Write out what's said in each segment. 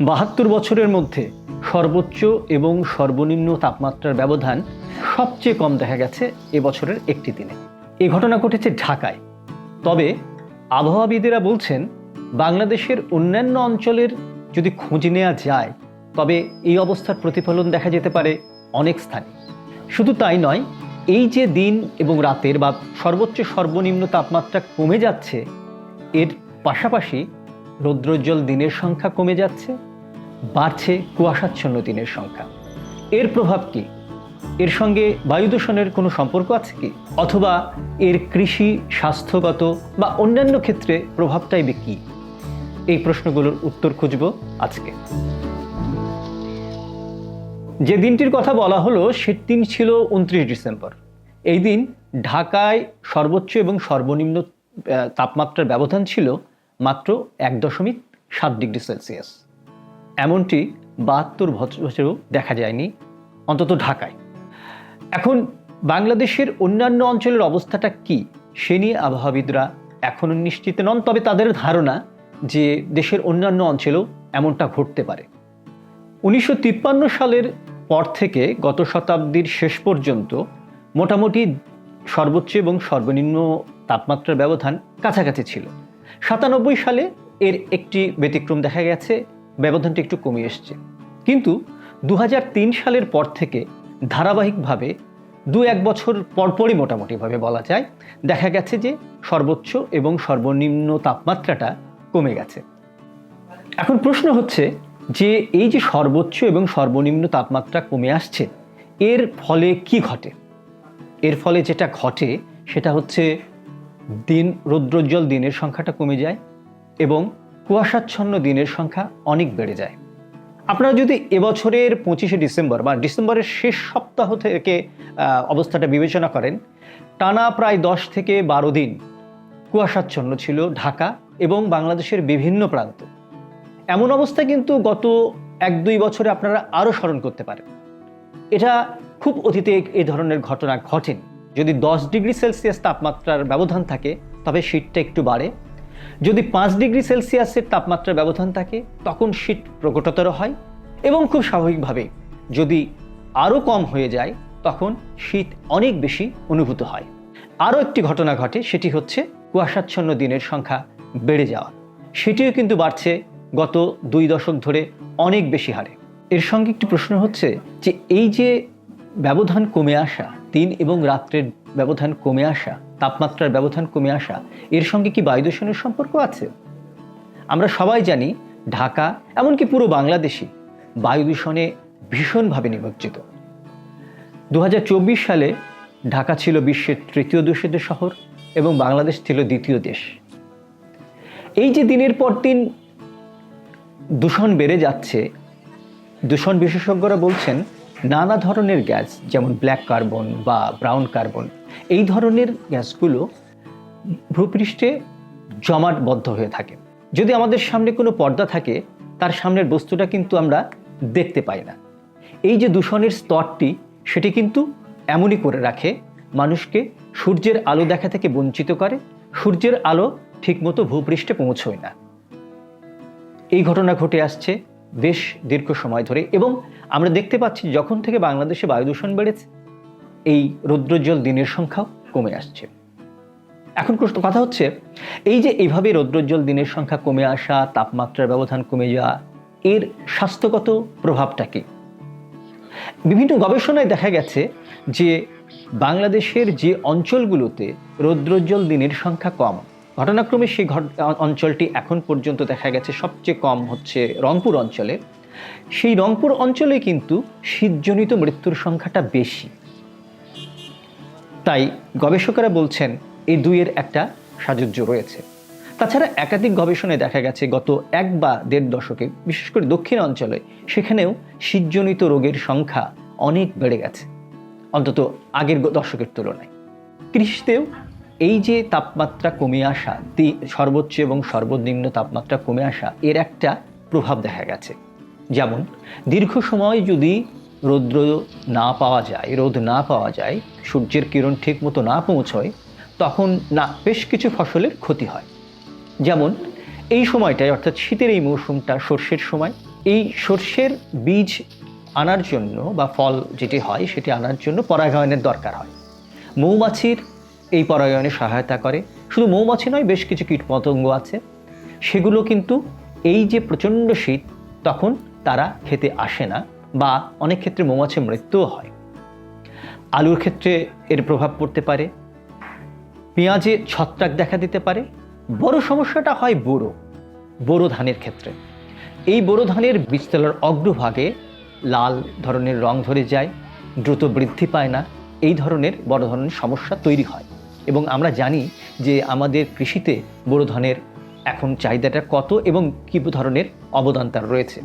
বাহাত্তর বছরের মধ্যে সর্বোচ্চ এবং সর্বনিম্ন তাপমাত্রার ব্যবধান সবচেয়ে কম দেখা গেছে এবছরের একটি দিনে। এ ঘটনা ঘটেছে ঢাকায়। তবে আবহাওয়াবিদেরা বলছেন, বাংলাদেশের অন্যান্য অঞ্চলের যদি খোঁজ নেওয়া যায়, তবে এই অবস্থার প্রতিফলন দেখা যেতে পারে অনেক স্থানে। শুধু তাই নয়, এই যে দিন এবং রাতের বা সর্বোচ্চ সর্বনিম্ন তাপমাত্রা কমে যাচ্ছে, এর পাশাপাশি রৌদ্রোজ্জ্বল দিনের সংখ্যা কমে যাচ্ছে। বাড়ছে কুয়াশাচ্ছন্ন দিনের সংখ্যা। এর প্রভাব কি? এর সঙ্গে বায়ু দূষণের কোনো সম্পর্ক আছে কি? অথবা এর কৃষি, স্বাস্থ্যগত বা অন্যান্য ক্ষেত্রে প্রভাবটাই বা কি? এই প্রশ্নগুলোর উত্তর খুঁজব আজকে। যে দিনটির কথা বলা হলো, সে দিন ছিল উনত্রিশ ডিসেম্বর। এই দিন ঢাকায় সর্বোচ্চ এবং সর্বনিম্ন তাপমাত্রার ব্যবধান ছিল মাত্র এক দশমিক সাত ডিগ্রি সেলসিয়াস। এমনটি বাহাত্তর বছরেও দেখা যায়নি, অন্তত ঢাকায়। এখন বাংলাদেশের অন্যান্য অঞ্চলের অবস্থাটা কি সে নিয়ে আবহাওয়াবিদরা এখনও নিশ্চিত নন, তবে তাদের ধারণা যে দেশের অন্যান্য অঞ্চলেও এমনটা ঘটতে পারে। উনিশশো তিপ্পান্ন সালের পর থেকে গত শতাব্দীর শেষ পর্যন্ত মোটামুটি সর্বোচ্চ এবং সর্বনিম্ন তাপমাত্রার ব্যবধান কাছাকাছি ছিল। সাতানব্বই সালে এর একটি ব্যতিক্রম দেখা গেছে ব্যবধানটি একটু কমে এসছে। কিন্তু দু হাজার তিন সালের পর থেকে ধারাবাহিকভাবে দু এক বছর পরপরই মোটামুটিভাবে বলা যায়, দেখা গেছে যে সর্বোচ্চ এবং সর্বনিম্ন তাপমাত্রাটা কমে গেছে। এখন প্রশ্ন হচ্ছে যে এই যে সর্বোচ্চ এবং সর্বনিম্ন তাপমাত্রা কমে আসছে, এর ফলে কি ঘটে? এর ফলে যেটা ঘটে, সেটা হচ্ছে দিন, রৌদ্রোজ্জ্বল দিনের সংখ্যাটা কমে যায় এবং কুয়াশাচ্ছন্ন দিনের সংখ্যা অনেক বেড়ে যায়। আপনারা যদি এবছরের পঁচিশে ডিসেম্বর বা ডিসেম্বরের শেষ সপ্তাহ থেকে অবস্থাটা বিবেচনা করেন, টানা প্রায় দশ থেকে বারো দিন কুয়াশাচ্ছন্ন ছিল ঢাকা এবং বাংলাদেশের বিভিন্ন প্রান্ত। এমন অবস্থা কিন্তু গত এক দুই বছরে আপনারা আরও স্মরণ করতে পারেন। এটা খুব অতীতে এই ধরনের ঘটনা ঘটেনি। যদি দশ ডিগ্রি সেলসিয়াস তাপমাত্রার ব্যবধান থাকে, তবে শীতটা একটু বাড়ে। যদি পাঁচ ডিগ্রি সেলসিয়াসের তাপমাত্রার ব্যবধান থাকে, তখন শীত প্রকটতর হয় এবং খুব স্বাভাবিকভাবে যদি আরও কম হয়ে যায়, তখন শীত অনেক বেশি অনুভূত হয়। আরও একটি ঘটনা ঘটে, সেটি হচ্ছে কুয়াশাচ্ছন্ন দিনের সংখ্যা বেড়ে যাওয়া। সেটিও কিন্তু বাড়ছে গত দুই দশক ধরে অনেক বেশি হারে। এর সঙ্গে একটি প্রশ্ন হচ্ছে যে, এই যে ব্যবধান কমে আসা দিন এবং রাত্রের ব্যবধান কমে আসা, তাপমাত্রার ব্যবধান কমে আসা, এর সঙ্গে কি বায়ু দূষণের সম্পর্ক আছে? আমরা সবাই জানি ঢাকা, এমনকি পুরো বাংলাদেশই বায়ু দূষণে ভীষণভাবে নিমজ্জিত। দু হাজার চব্বিশ সালে ঢাকা ছিল বিশ্বের তৃতীয় দূষিত শহর এবং বাংলাদেশ ছিল দ্বিতীয় দেশ। এই যে দিনের পর দিন দূষণ বেড়ে যাচ্ছে, দূষণ বিশেষজ্ঞরা বলছেন নানা ধরনের গ্যাস, যেমন ব্ল্যাক কার্বন বা ব্রাউন কার্বন এই ধরনের গ্যাসগুলো ভূপৃষ্ঠে জমাটবদ্ধ হয়ে থাকে। যদি আমাদের সামনে কোনো পর্দা থাকে, তার সামনের বস্তুটা কিন্তু আমরা দেখতে পাই না। এই যে দূষণের স্তরটি, সেটি কিন্তু এমনই করে রাখে, মানুষকে সূর্যের আলো দেখা থেকে বঞ্চিত করে, সূর্যের আলো ঠিকমতো ভূপৃষ্ঠে পৌঁছয় না। এই ঘটনা ঘটে আসছে বেশ দীর্ঘ সময় ধরে এবং আমরা দেখতে পাচ্ছি যখন থেকে বাংলাদেশে বায়ু দূষণ বেড়েছে, এই রৌদ্রোজ্জ্বল দিনের সংখ্যাও কমে আসছে। এখন কথা হচ্ছে, এই যে এইভাবে রৌদ্রোজ্জ্বল দিনের সংখ্যা কমে আসা, তাপমাত্রার ব্যবধান কমে যাওয়া, এর স্বাস্থ্যগত প্রভাবটা কি? বিভিন্ন গবেষণায় দেখা গেছে যে বাংলাদেশের যে অঞ্চলগুলোতে রৌদ্রোজ্জ্বল দিনের সংখ্যা কম ঘটনাক্রমে সেই অঞ্চলটি এখন পর্যন্ত দেখা গেছে সবচেয়ে কম হচ্ছে রংপুর অঞ্চলে। সেই রংপুর অঞ্চলে কিন্তু শীতজনিত মৃত্যুর সংখ্যাটা বেশি। তাই গবেষকেরা বলছেন এই দুইয়ের একটা সাযুজ্য রয়েছে। তাছাড়া একাধিক গবেষণায় দেখা গেছে গত এক বা দেড় দশকে, বিশেষ করে দক্ষিণ অঞ্চলে, সেখানেও শীতজনিত রোগের সংখ্যা অনেক বেড়ে গেছে, অন্তত আগের দশকের তুলনায়। কৃষিতেও এই যে তাপমাত্রা কমে আসা সর্বোচ্চ এবং সর্বনিম্ন তাপমাত্রা কমে আসা, এর একটা প্রভাব দেখা গেছে। যেমন, দীর্ঘ সময় যদি রৌদ্র না পাওয়া যায়, রোদ না পাওয়া যায়, সূর্যের কিরণ ঠিক মতো না পৌঁছয়, তখন না, বেশ কিছু ফসলের ক্ষতি হয়। যেমন, এই সময়টায়, অর্থাৎ শীতের এই মৌসুমটা, সর্ষের সময়, এই সর্ষের বীজ আনার জন্য বা ফল যেটি হয়, সেটি আনার জন্য পরাগায়নের দরকার হয়। মৌমাছির এই পরাগায়নে সহায়তা করে। শুধু মৌমাছি নয়, বেশ কিছু কীটপতঙ্গ আছে। সেগুলো কিন্তু এই যে প্রচণ্ড শীত, তখন তারা খেতে আসে না বা অনেক ক্ষেত্রে মৌমাছির মৃত্যুও হয়। আলুর ক্ষেত্রে এর প্রভাব পড়তে পারে। পেঁয়াজে ছত্রাক দেখা দিতে পারে। বড় সমস্যাটা হয় বোরো বোরো ধানের ক্ষেত্রে। এই বোরো ধানের বীজতলার অগ্রভাগে লাল ধরনের রং ধরে যায়, দ্রুত বৃদ্ধি পায় না। এই ধরনের বড় ধরনের সমস্যা তৈরি হয়। এবং আমরা জানি যে আমাদের কৃষিতে বোরো ধানের এখন চাহিদাটা কত এবং কী ধরনের অবদান তার রয়েছে।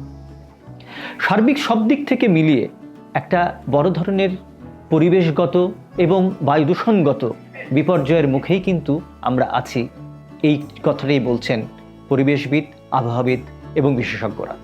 সার্বিক সব দিক থেকে মিলিয়ে একটা বড় ধরনের পরিবেশগত এবং বায়ু দূষণগত বিপর্যয়ের মুখেই কিন্তু আমরা আছি, এই কথাটাই বলছেন পরিবেশবিদ, আবহাওয়াবিদ এবং বিশেষজ্ঞরা।